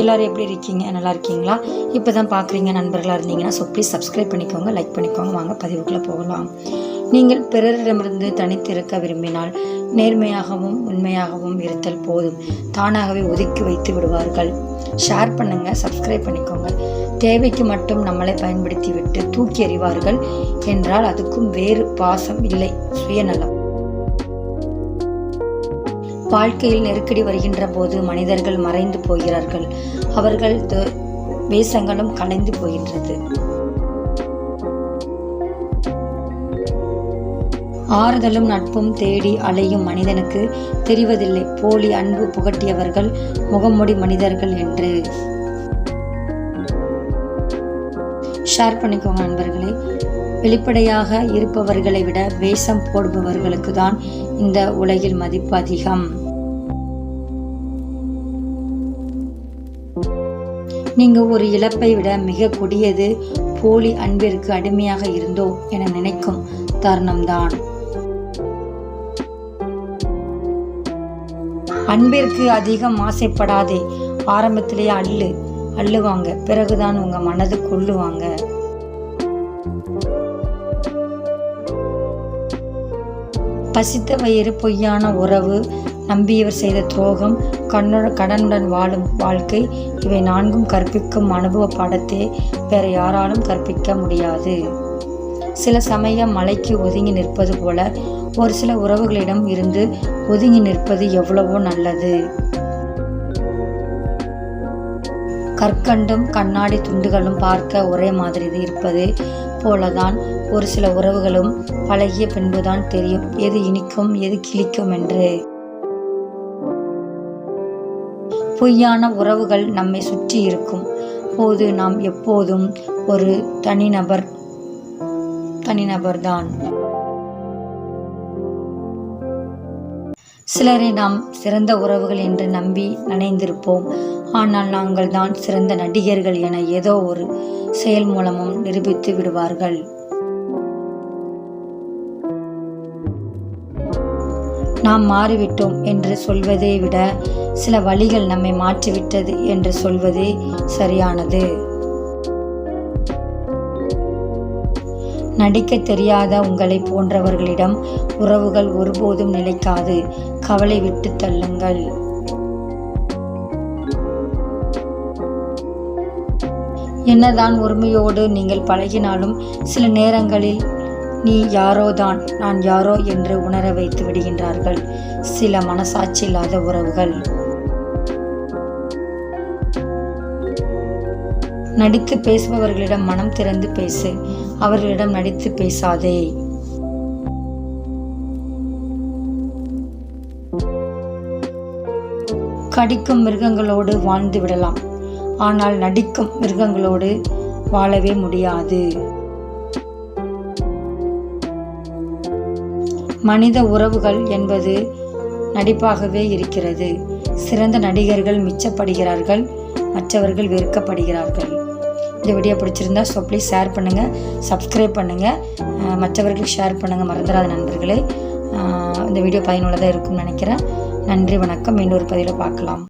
எல்லோரும் எப்படி இருக்கீங்க? நல்லா இருக்கீங்களா? இப்போ தான் பார்க்குறீங்க நண்பர்களாக இருந்தீங்கன்னா ஸோ ப்ளீஸ் சப்ஸ்கிரைப் பண்ணிக்கோங்க லைக் பண்ணிக்கோங்க. வாங்க பதிவுக்குள்ளே போகலாம். நீங்கள் பிறரிடமிருந்து தனித்திருக்க விரும்பினால் நேர்மையாகவும் உண்மையாகவும் இருத்தல் போதும். தானாகவே ஒதுக்கி வைத்து விடுவார்கள். ஷேர் பண்ணுங்கள் சப்ஸ்கிரைப் பண்ணிக்கோங்க. தேவைக்கு மட்டும் நம்மளை பயன்படுத்தி விட்டு தூக்கி எறிவார்கள். என்றால் அதுக்கும் வேறு பாசம் இல்லை. சுயநலம். வாழ்க்கையில் நெருக்கடி வருகின்ற போது மனிதர்கள் மறைந்து போகிறார்கள். அவர்கள் வேஷங்களும் கலைந்து போகின்றது. ஆறுதலும் நட்பும் தேடி அலையும் மனிதனுக்கு தெரிவதில்லை. போலி அன்பு புகட்டியவர்கள் முகமூடி மனிதர்கள் என்று. ஷேர் பண்ணிக்கோங்க நண்பர்களே. வெளிப்படையாக இருப்பவர்களை விட வேஷம் போடுபவர்களுக்கு தான் இந்த உலகில் மதிப்பு அதிகம். நீங்க ஒரு இழப்பை விட மிக கொடியது போலி அன்பிற்கு அடிமையாக இருந்தோ என நினைக்கும் தருணம்தான். அன்பிற்கு அதிகம் ஆசைப்படாதே ஆரம்பத்திலேயே அள்ளு அள்ளுவாங்க பிறகுதான் உங்க மனது கொள்ளுவாங்க. பசித்த வயிறு பொய்யான உறவு நம்பியவர் செய்த துரோகம் கண்ணுடன் கடனுடன் வாழும் வாழ்க்கை இவை நான்கும் கற்பிக்கும் அனுபவ பாடத்தை வேற யாராலும் கற்பிக்க முடியாது. சில சமயம் மலைக்கு ஒதுங்கி நிற்பது போல ஒரு சில உறவுகளிடம் இருந்து ஒதுங்கி நிற்பது எவ்வளவோ நல்லது. கற்கண்டும் கண்ணாடி துண்டுகளும் பார்க்க ஒரே மாதிரி இருப்பது போலதான் ஒரு சில உறவுகளும் பழகிய பின்புதான் தெரியும் எது இனிக்கும் எது கிழிக்கும் என்று. பொய்யான உறவுகள் நம்மை சுற்றி இருக்கும். போது நாம் எப்போதும் ஒரு தனிநபர் தனிநபர்தான். சிலரை நாம் சிறந்த உறவுகள் என்று நம்பி நனைந்திருப்போம். ஆனால் நாங்கள் தான் சிறந்த நடிகர்கள் என ஏதோ ஒரு செயல் மூலமும் நிரூபித்து விடுவார்கள். நாம் மாறிவிட்டோம் என்று சொல்வதை விட சில வழிகள் நம்மை மாற்றிவிட்டது என்று சொல்வதே சரியானது. நடிக்க தெரியாத உங்களை போன்றவர்களிடம் உறவுகள் ஒருபோதும் நிலைக்காது. கவலை விட்டு தள்ளுங்கள். என்னதான் உரிமையோடு நீங்கள் பழகினாலும் சில நேரங்களில் நீ யாரோதான் நான் யாரோ என்று உணர வைத்து விடுகின்றார்கள். சில மனசாட்சி இல்லாத உறவுகள். நடித்து பேசுபவர்களிடம் மனம் திறந்து பேசு. அவர்களிடம் நடித்து பேசாதே. கடிக்கும் மிருகங்களோடு வாழ்ந்து விடலாம். ஆனால் நடிக்கும் மிருகங்களோடு வாழவே முடியாது. மனித உறவுகள் என்பது நடிப்பாகவே இருக்கிறது. சிறந்த நடிகர்கள் மிச்சப்படுகிறார்கள் மற்றவர்கள் வெறுக்கப்படுகிறார்கள். இந்த வீடியோ பிடிச்சிருந்தா ஸோ ப்ளீஸ் ஷேர் பண்ணுங்கள் சப்ஸ்கிரைப் பண்ணுங்கள் மற்றவர்களுக்கு ஷேர் பண்ணுங்கள் மறந்துடாத நண்பர்களே. இந்த வீடியோ பயனுள்ளதாக இருக்கும்னு நினைக்கிறேன். நன்றி வணக்கம். இன்னொரு பதிவில் பார்க்கலாம்.